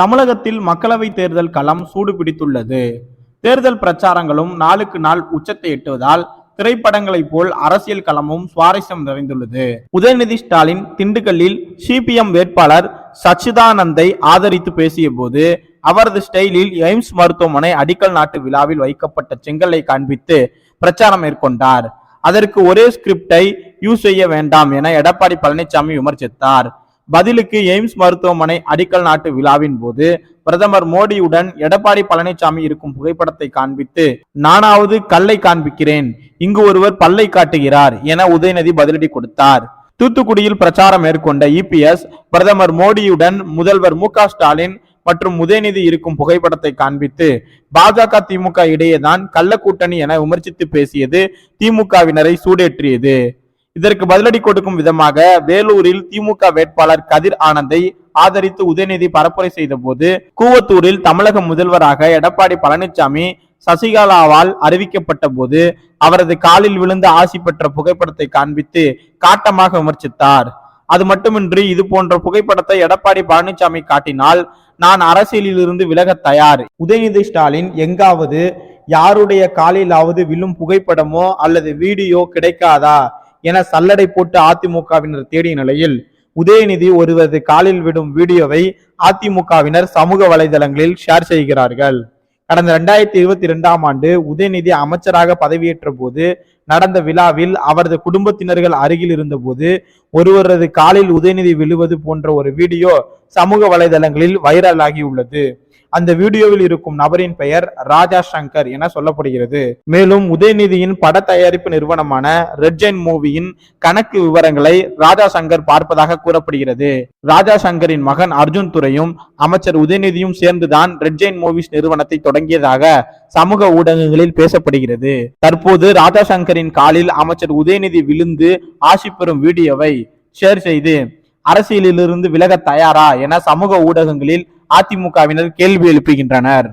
தமிழகத்தில் மக்களவை தேர்தல் களம் சூடு பிடித்துள்ளது தேர்தல் பிரச்சாரங்களும் நாளுக்கு நாள் உச்சத்தை எட்டுவதால் திரைப்படங்களைப் போல் அரசியல் களமும் சுவாரஸ்யம் நிறைந்துள்ளது. உதயநிதி ஸ்டாலின் திண்டுக்கல்லில் சிபிஎம் வேட்பாளர் சச்சிதானந்தை ஆதரித்து பேசிய போது அவரது ஸ்டைலில் எய்ம்ஸ் மருத்துவமனை அடிக்கல் நாட்டு விழாவில் வைக்கப்பட்ட செங்கல்லை காண்பித்து பிரச்சாரம் மேற்கொண்டார். அதற்கு ஒரே ஸ்கிரிப்டை யூஸ் செய்ய வேண்டாம் என எடப்பாடி பழனிசாமி விமர்சித்தார். பதிலுக்கு எய்ம்ஸ் மருத்துவமனை அடிக்கல் நாட்டு விழாவின் போது பிரதமர் மோடியுடன் எடப்பாடி பழனிசாமி இருக்கும் புகைப்படத்தை காண்பித்து நானாவது கல்லை காண்பிக்கிறேன் இங்கு ஒருவர் பல்லை காட்டுகிறார் என உதயநிதி பதிலடி கொடுத்தார். தூத்துக்குடியில் பிரச்சாரம் மேற்கொண்ட இபிஎஸ் பிரதமர் மோடியுடன் முதல்வர் மு ஸ்டாலின் மற்றும் உதயநிதி இருக்கும் புகைப்படத்தை காண்பித்து பாஜக திமுக இடையேதான் கள்ள கூட்டணி என விமர்சித்து பேசியது திமுகவினரை சூடேற்றியது. இதற்கு பதிலடி கொடுக்கும் விதமாக வேலூரில் திமுக வேட்பாளர் கதிர் ஆனந்தை ஆதரித்து உதயநிதி பரப்புரை செய்த போது கூவத்தூரில் தமிழக முதல்வராக எடப்பாடி பழனிசாமி சசிகலாவால் அறிவிக்கப்பட்ட போது அவரது காலில் விழுந்து ஆசி பெற்ற புகைப்படத்தை காண்பித்து காட்டமாக விமர்சித்தார். அது மட்டுமின்றி இது போன்ற புகைப்படத்தை எடப்பாடி பழனிசாமி காட்டினால் நான் அரசியலில் இருந்து விலக தயார். உதயநிதி ஸ்டாலின் எங்காவது யாருடைய காலிலாவது விழும் புகைப்படமோ அல்லது வீடியோ கிடைக்காதா? என சல்லடை போட்டு அதிமுகவினர் தேடிய நிலையில் உதயநிதி ஒருவரது காலில் விடும் வீடியோவை அதிமுகவினர் சமூக வலைதளங்களில் ஷேர் செய்கிறார்கள். கடந்த இரண்டாயிரத்தி இருபத்தி இரண்டாம் ஆண்டு உதயநிதி அமைச்சராக பதவியேற்ற போது நடந்த விழாவில் அவரது குடும்பத்தினர்கள் அருகில் இருந்தபோது ஒருவரது காலில் உதயநிதி விழுவது போன்ற ஒரு வீடியோ சமூக வலைதளங்களில் வைரலாகியுள்ளது அந்த வீடியோவில் இருக்கும் நபரின் பெயர் ராஜா சங்கர் என சொல்லப்படுகிறது. மேலும் உதயநிதியின் பட தயாரிப்பு நிறுவனமான ரெட் ஜெயின் மூவியின் கணக்கு விவரங்களை ராஜா சங்கர் பார்ப்பதாக கூறப்படுகிறது. ராஜா சங்கரின் மகன் அர்ஜுன் துரையும் அமைச்சர் உதயநிதியும் சேர்ந்துதான் ரெட் ஜெயின் மூவிஸ் நிறுவனத்தை தொடங்கியதாக சமூக ஊடகங்களில் பேசப்படுகிறது. தற்போது ராஜா சங்கரின் காலில் அமைச்சர் உதயநிதி விழுந்து ஆசி பெறும் வீடியோவை ஷேர் செய்து அரசியலிலிருந்து விலக தயாரா என சமூக ஊடகங்களில் அதிமுகவினர் கேள்வி எழுப்புகின்றனர்.